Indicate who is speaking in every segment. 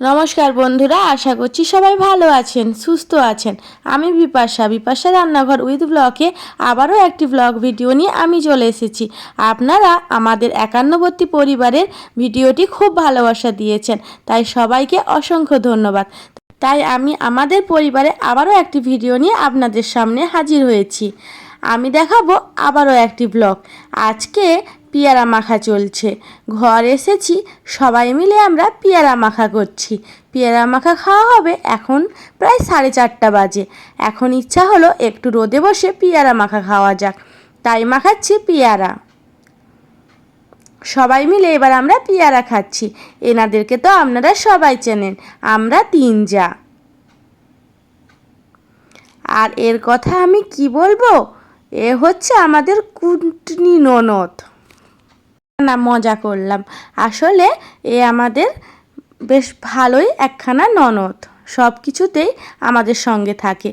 Speaker 1: নমস্কার বন্ধুরা, আশা করছি সবাই ভালো আছেন, সুস্থ আছেন। আমি বিপাশা বিপাশা রান্নাঘর উইথ ব্লকে আবারও একটি ব্লগ ভিডিও নিয়ে আমি চলে এসেছি। আপনারা আমাদের একান্নবর্তী পরিবারের ভিডিওটি খুব ভালোবাসা দিয়েছেন, তাই সবাইকে অসংখ্য ধন্যবাদ। তাই আমি আমাদের পরিবারে আবারও একটি ভিডিও নিয়ে আপনাদের সামনে হাজির হয়েছি। আমি দেখাবো আবারও একটি ব্লগ আজকে পেয়ারা মাখা চলছে। ঘর এসেছি, সবাই মিলে আমরা পেয়ারা মাখা করছি। পেয়ারা মাখা খাওয়া হবে এখন প্রায় সাড়ে চারটা বাজে। এখন ইচ্ছা হলো একটু রোদে বসে পেয়ারা মাখা খাওয়া যাক। তাই মাখাচ্ছি পেয়ারা। সবাই মিলে এবার আমরা পেয়ারা খাচ্ছি। এনাদেরকে তো আপনারা সবাই চেনেন, আমরা তিন যা আর এর কথা আমি কি বলব? এ হচ্ছে আমাদের কুটনি ননদ। না মজা করলাম। আসলে এ আমাদের বেশ ভালোই একখানা ননদ সব কিছুতেই আমাদের সঙ্গে থাকে।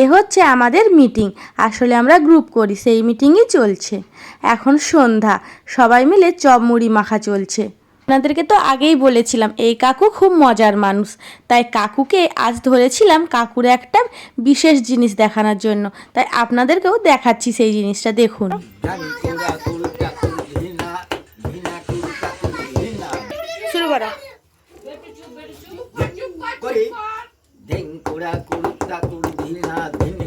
Speaker 1: এ হচ্ছে আমাদের মিটিং আসলে আমরা গ্রুপ করি, সেই মিটিংই চলছে। এখন সন্ধ্যা, সবাই মিলে চপ মুড়ি মাখা চলছে। আপনাদেরকে তো আগেই বলেছিলাম, এই কাকু খুব মজার মানুষ। তাই কাকুকে আজ ধরেছিলাম কাকুর একটা বিশেষ জিনিস দেখানোর জন্য। তাই আপনাদেরকেও দেখাচ্ছি সেই জিনিসটা, দেখুন। করো।
Speaker 2: কুড়ু কাকুড় ধিনা ধিং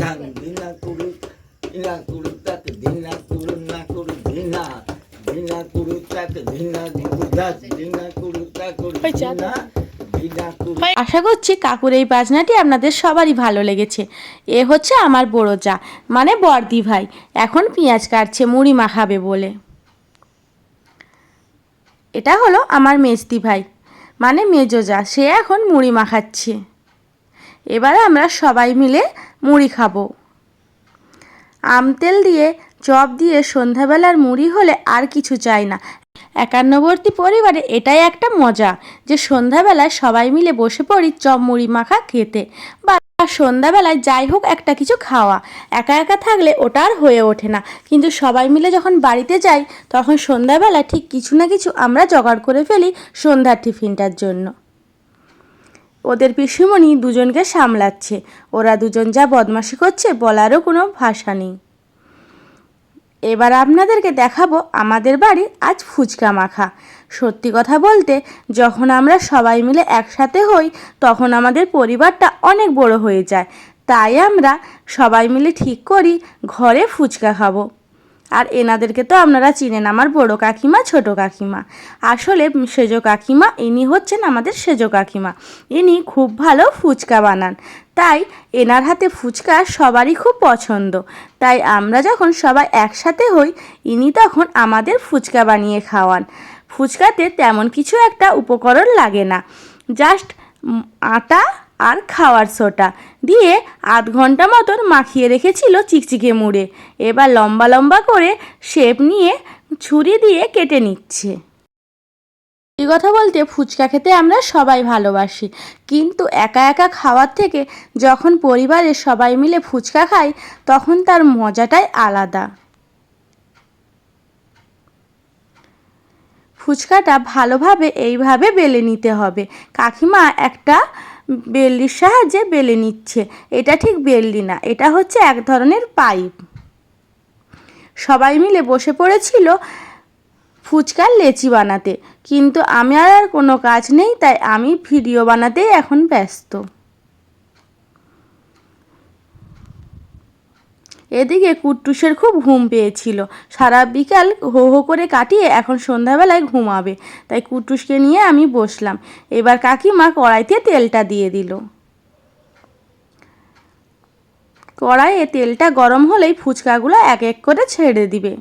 Speaker 2: ধান না
Speaker 1: আশা করছি কাকুর এই বাজনাটি আপনাদের সবারই ভালো লেগেছে। এ হচ্ছে আমার বড় যা মানে বর্দি ভাই এখন পেঁয়াজ কাটছে মুড়ি মাখাবে বলে। এটা হলো আমার মেজদি ভাই। মানে মেজোজা, সে এখন মুড়ি মাখাচ্ছে। এবারে আমরা সবাই মিলে মুড়ি খাব। আম তেল দিয়ে, চপ দিয়ে সন্ধ্যাবেলার মুড়ি হলে আর কিছু চাই না। একান্নবর্তী পরিবারে এটাই একটা মজা যে সন্ধ্যাবেলায় সবাই মিলে বসে পড়ি চপ মুড়ি মাখা খেতে। বা সন্ধ্যাবেলায় যাই হোক একটা কিছু খাওয়া। একা একা থাকলে ওটা আর হয়ে ওঠে না। কিন্তু সবাই মিলে যখন বাড়িতে যাই, তখন সন্ধ্যাবেলা ঠিক কিছু না কিছু আমরা জোগাড় করে ফেলি সন্ধ্যার টিফিনটার জন্য। ওদের পিসিমণি দুজনকে সামলাচ্ছে। ওরা দুজন যা বদমাশি করছে বলারও কোনো ভাষা নেই। এবার আপনাদেরকে দেখাবো আমাদের বাড়ি আজ ফুচকা মাখা। সত্যি কথা বলতে, যখন আমরা সবাই মিলে একসাথে হই, তখন আমাদের পরিবারটা অনেক বড় হয়ে যায়। তাই আমরা সবাই মিলে ঠিক করি, ঘরে ফুচকা খাব। আর এনাদেরকে তো আপনারা চিনেন আমার বড় কাকিমা, ছোট কাকিমা। আসলে সেজ কাকিমা, ইনি হচ্ছেন আমাদের সেজ কাকিমা। ইনি খুব ভালো ফুচকা বানান। তাই এনার হাতে ফুচকা সবারই খুব পছন্দ। তাই আমরা যখন সবাই একসাথে হই, ইনি তখন আমাদের ফুচকা বানিয়ে খাওয়ান। ফুচকাতে তেমন কিছু একটা উপকরণ লাগে না। জাস্ট আটা আর খাওয়ার সোটা। দিয়ে আধ ঘণ্টা মতন মাখিয়ে রেখেছিল চিকচিকে মুড়ে। এবার লম্বা লম্বা করে শেপ নিয়ে ছুরি দিয়ে কেটে নিচ্ছে। এই কথা বলতে ফুচকা খেতে আমরা সবাই ভালোবাসি। কিন্তু একা একা খাওয়ার থেকে যখন পরিবারের সবাই মিলে ফুচকা খাই, তখন তার মজাটাই আলাদা। ফুচকাটা ভালোভাবে এইভাবে বেলে নিতে হবে। কাকিমা একটা বেল্লির সাহায্যে বেলে নিচ্ছে। এটা ঠিক বেল্লি না, এটা হচ্ছে এক ধরনের পাইপ। সবাই মিলে বসে পড়েছিল ফুচকার লেচি বানাতে। কিন্তু আমি আর কোনো কাজ নেই, তাই আমি ভিডিও বানাতেই এখন ব্যস্ত। এদিকে কুট্টুসের খুব ঘুম পেয়েছিল। সারা বিকাল হো হো করে কাটিয়ে এখন সন্ধ্যাবেলায় ঘুমাবে। তাই কুট্টুসকে নিয়ে আমি বসলাম। এবার কাকিমা কড়াইতে তেলটা দিয়ে দিল। কড়াইয়ে তেলটা গরম হলেই ফুচকাগুলো এক এক করে ছেড়ে দিবে।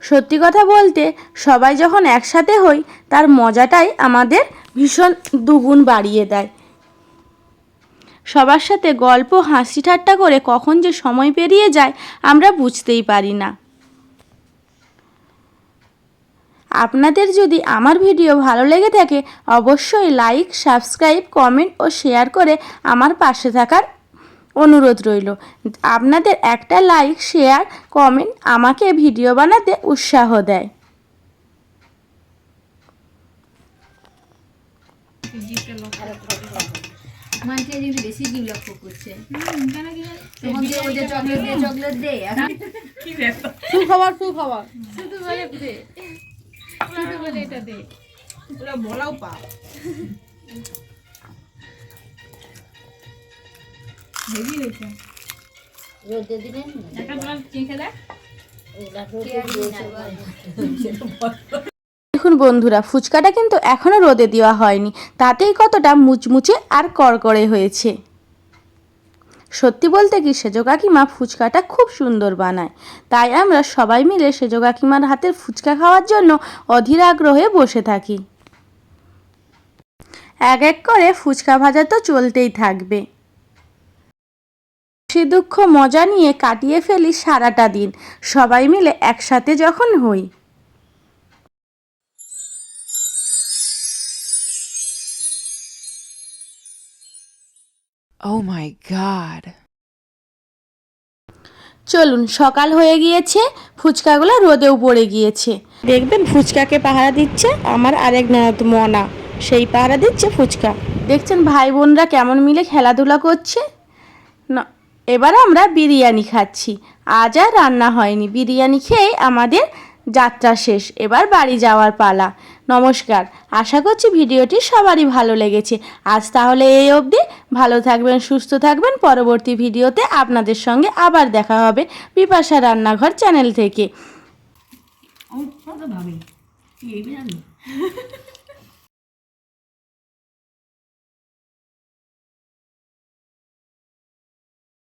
Speaker 1: সত্যি কথা বলতে সবাই যখন একসাথে হই, তার মজাটাই আমাদের ভীষণ দুগুণ বাড়িয়ে দেয়। সবার সাথে গল্প, হাসি ঠাট্টা করে কখন যে সময় পেরিয়ে যায়, আমরা বুঝতেই পারি না। আপনাদের যদি আমার ভিডিও ভালো লেগে থাকে, অবশ্যই লাইক, সাবস্ক্রাইব, কমেন্ট ও শেয়ার করে আমার পাশে থাকার অনুরোধ রইল। আপনাদের একটা লাইক, শেয়ার, কমেন্ট আমাকে ভিডিও বানাতে উৎসাহ দেয়।
Speaker 3: মানছে কিন্তু বেশি লক্ষ্য করছে। তখন যে ওই যে চকলেট দে চকলেট দে এখন
Speaker 1: সুখবর সুখবর
Speaker 3: শুধু বলে দে। শুধু বলে এটা দে।
Speaker 4: ওরা বলাও পাও
Speaker 3: হেভি হয়েছে।
Speaker 5: রোদে দিলে
Speaker 3: একটা তোমার চেখে দেখ
Speaker 1: দেখুন বন্ধুরা, ফুচকাটা কিন্তু এখনও রোদে দেওয়া হয়নি। তাতেই কতটা মুচমুচে আর করকরে হয়েছে। সত্যি বলতে কি, সেজো কাকিমা ফুচকাটা খুব সুন্দর বানায়। তাই আমরা সবাই মিলে সেজো কাকিমার হাতের ফুচকা খাওয়ার জন্য অধীর আগ্রহে বসে থাকি। এক এক করে ফুচকা ভাজা তো চলতেই থাকবে। সে দুঃখ মজা নিয়ে কাটিয়ে ফেলি সারাটা দিন। সবাই মিলে একসাথে যখন হই।
Speaker 4: Oh my god.
Speaker 1: চলুন সকাল হয়ে গিয়েছে ফুচকাগুলো রোদেও পড়ে গিয়েছে। দেখবেন ফুচকাকে পাহারা দিচ্ছে আমার আরেক ননদ মনা। সেই পাহারা দিচ্ছে ফুচকা। দেখছেন ভাই বোনরা কেমন মিলে খেলাধুলা করছে? না এবার আমরা বিরিয়ানি খাচ্ছি। আজ আর রান্না হয়নি। বিরিয়ানি খেয়ে আমাদের যাত্রা শেষ। এবার বাড়ি যাওয়ার পালা। নমস্কার। আশা করছি ভিডিওটি সবারই ভালো লেগেছে। আজ তাহলে এই অবধি। ভালো থাকবেন, সুস্থ থাকবেন। পরবর্তী ভিডিওতে আপনাদের সঙ্গে আবার দেখা হবে বিপাশা রান্নাঘর চ্যানেল থেকে।